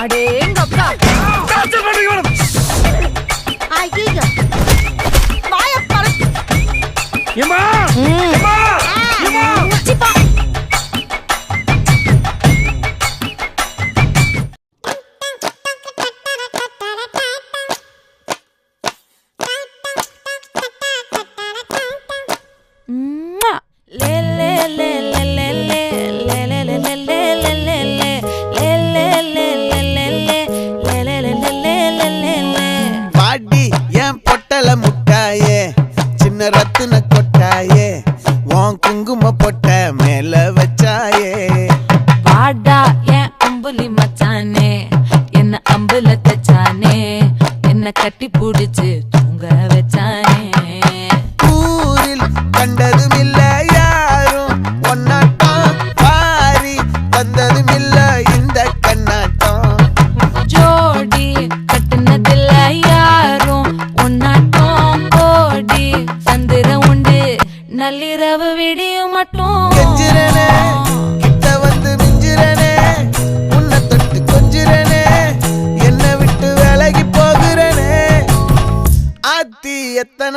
அடேங்கப்பா.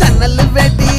సన్నలు వెడి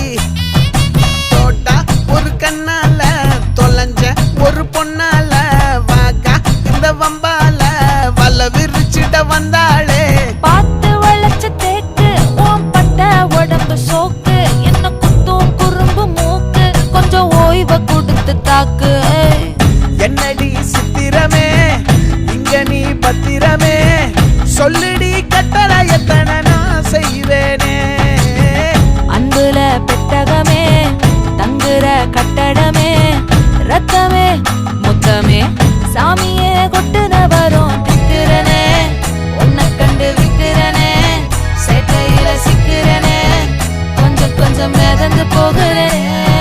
மொத்தமே மொத்தமே. சாமியே கொட்டுன வரும் திக்கிறனே உன்னை கண்டு விக்கிறனே சேட்டையில சிக்கிறனே. கொஞ்சம் கொஞ்சம் மிதந்து போகிறேன்.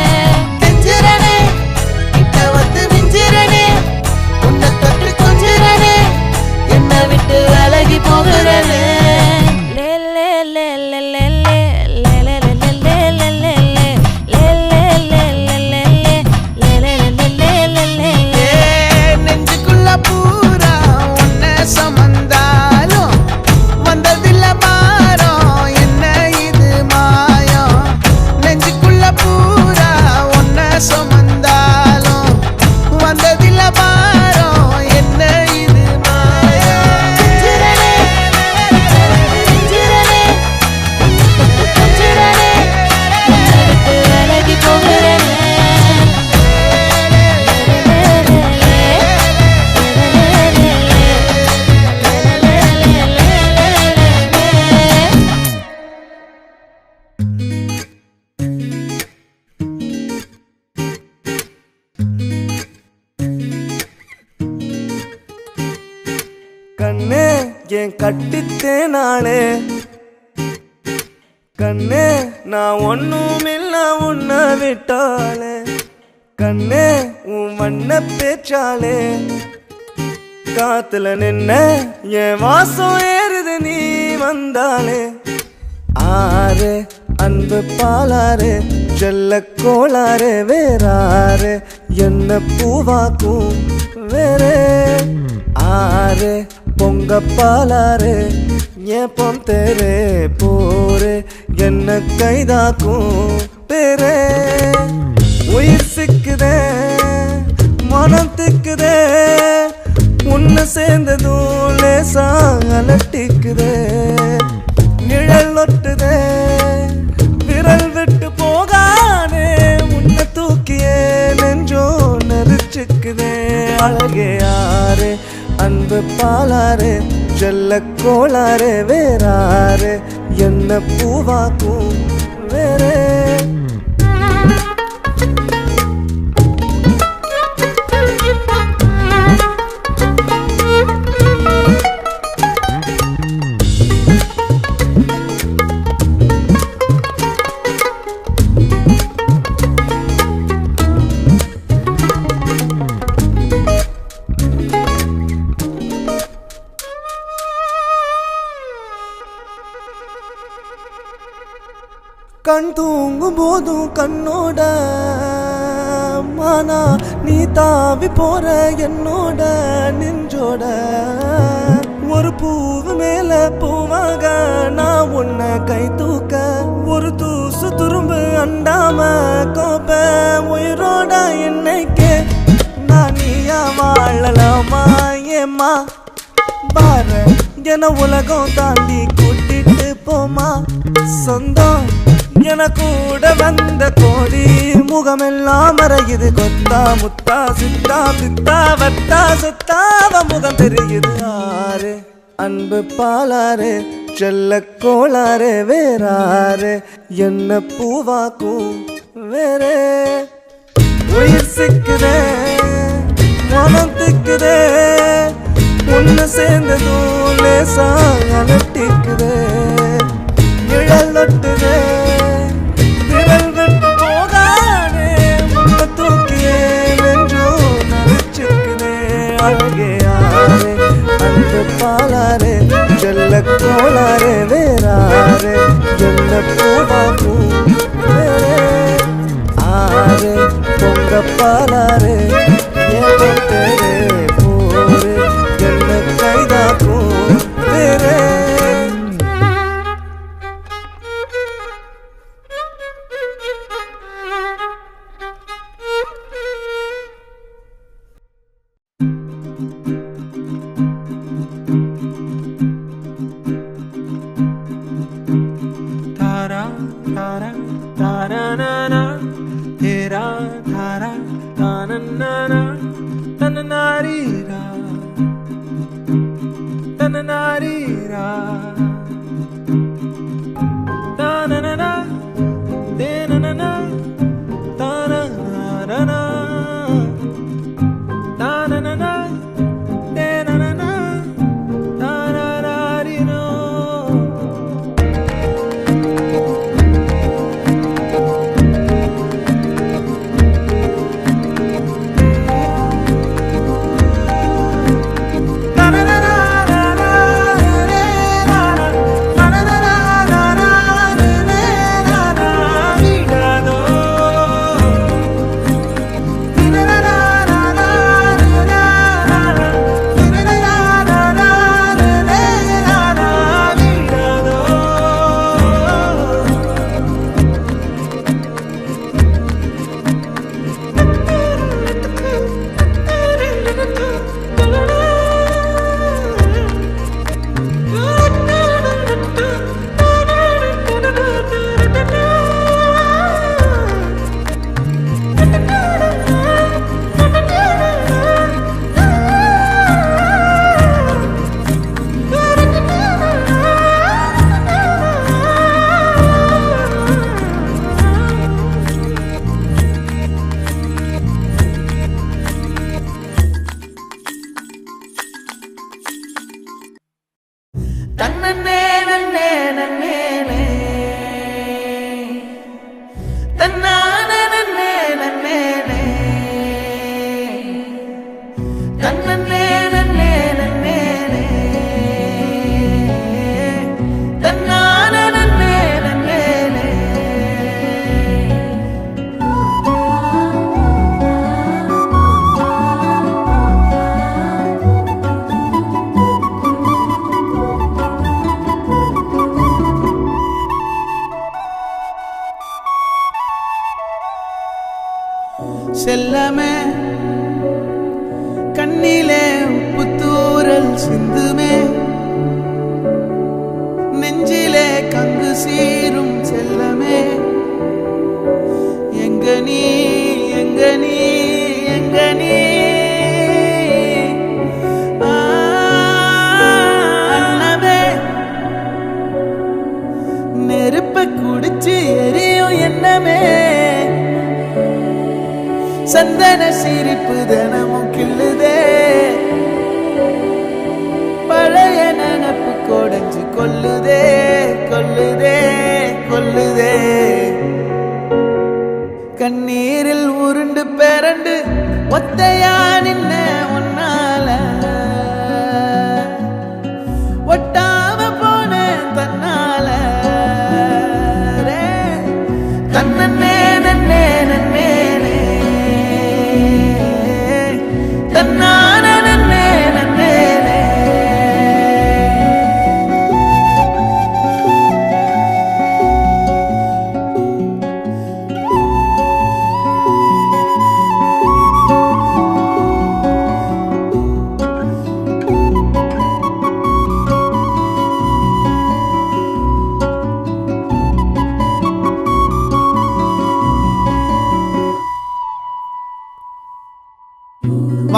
கட்டித்தேன் கட்டித்தேனாளே. கண்ணே நான் ஒண்ணுமில்ல உன்னை விட்டாளே. கண்ணே உன் வண்ண பேச்சாலே காத்துல நின்ன என் வாசம் ஏறுது நீ வந்தாலே ஆறு அன்பு பாலாறு செல்ல கோளாறு வேறாறு என்ன பூவாக்கும் வேறே. ஆறு பொங்க பாலாறு ஞேபம் தெரு போரு? என்ன கைதாக்கும் பேரு? உயிர் சிக்குதே மனம் திக்குதே உன்னை சேர்ந்ததும் லேசா அலட்டிக்குதே. நிழல் ஒட்டுதே விரல் விட்டு போகானே உன்னை தூக்கியே நெஞ்சோ நெரிச்சுக்குதே அழகே யாரு அன்பு பாலாறு செல்ல கோளாறு வேறாறு என்ன பூவாக்கும் வேறே கண் தூங்கும் போதும் கண்ணோட மானா நீ தாவி போற என்னோட நெஞ்சோட. ஒரு பூவு மேல பூவாக நான் உன்னை கை தூக்க ஒரு தூசு துரும்பு அண்டாம கோப்ப உயிரோட என்னைக்கு நான் நீயா வாழலாமா ஏமா பாரு என உலகம் தாண்டி கூட்டிட்டு போமா சொந்தம் என கூட வந்த கோடி முகமெல்லாம் மறையுது. கொத்தா முத்தா சித்தா பித்தா வத்தா சொத்தாவ முகம் தெரியுது. ஆறு அன்பு பாலாறு செல்ல கோளாறு வேறாறு. என்ன பூவாக்கும் வேறே? உயிர் சிக்குதே மனம் திக்குதே. ஒன்று சேர்ந்ததும் லேசா அலட்டிக்குதே. நிழல் ஒட்டுதே. பாலாறு ஜல்ல கோளாறு வேறாரு ஜல்ல பூவாக்கும் வேறே. ஆறு பொங்க பாலாறு தன்னே உள்ளமே சந்தன சிரிப்பு தினமும் கிள்ளுதே. பழைய நினப்பு கொடைஞ்சு கொல்லுதே கொல்லுதே கொல்லுதே கண்ணீரில் உருண்டு பெரண்டு ஒத்தையானின்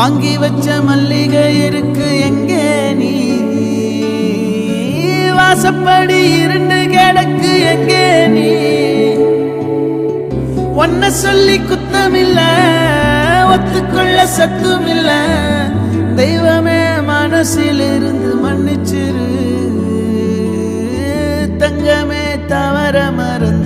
வாங்கி வச்ச மல்லிகை இருக்கு எங்கே நீ? வாசப்படி இருண்டு கிடக்கு எங்கே நீ? ஒன்ன சொல்லி குத்தமில்ல ஒத்துக்கொள்ள சத்துமில்ல. தெய்வமே மனசில் இருந்து மன்னிச்சிரு. தங்கமே தவற மறந்து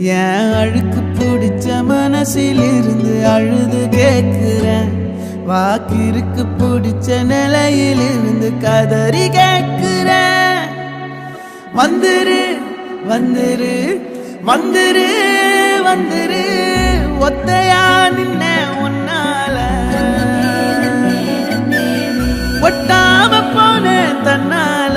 என் அழுக்கு பிடிச்ச மனசிலிருந்து அழுது கேட்கிறேன். வாக்கிற்கு பிடிச்ச நிலையிலிருந்து கதறி கேட்கிறேன். வந்துரு வந்துரு வந்துரு வந்துரு. ஒத்தையா நின்ன உன்னால. ஒட்டாம போன தன்னால.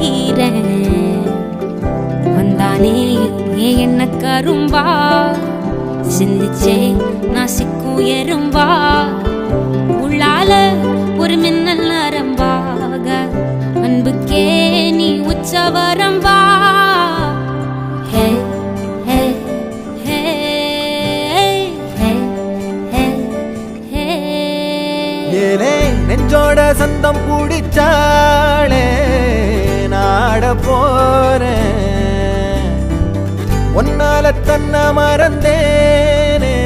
ஆகாச வந்தானே ஏ என்ன கரும்பா? சிந்திச்சே நான் சிக்கும் எறும்பா உள்ளால ஒரு மின்னல் நரம்பாக. அன்புக்கே நீ உச்சவரம்பா ஹே ஹே ஹே ஹே ஏலே நெஞ்சோட சந்தம் பிடிச்சாளே நாட போறேன். உன்னால தன்ன மறந்தேனே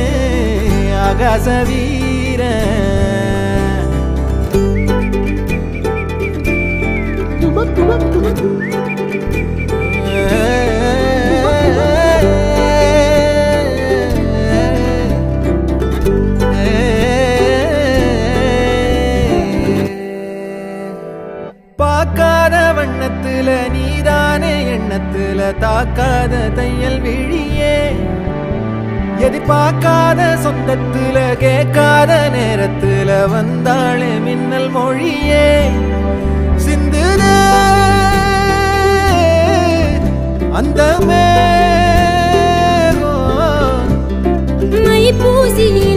ஆகாச வீரன். பார்க்காத வண்ணத்துல நீதானே எண்ணத்துல தாக்காத தையல் விழியே. எதிர்பார்க்காத சொந்தத்துல கேட்காத நேரத்துல வந்தாளே மின்னல் மொழியே. சிந்துதே அந்த பூசியே.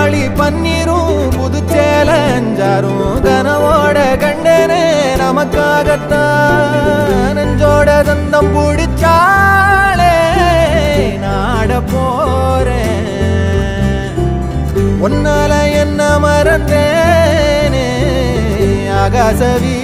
பூவாளி பன்னீரும் புதுச்சேல அஞ்சாரும் கனவோட கண்டனே நமக்காகத்தான். நெஞ்சோட தந்தம் பிடிச்சாலே நாட போறேன். ஒன்னால என்ன மறந்தேனே ஆகாசவீ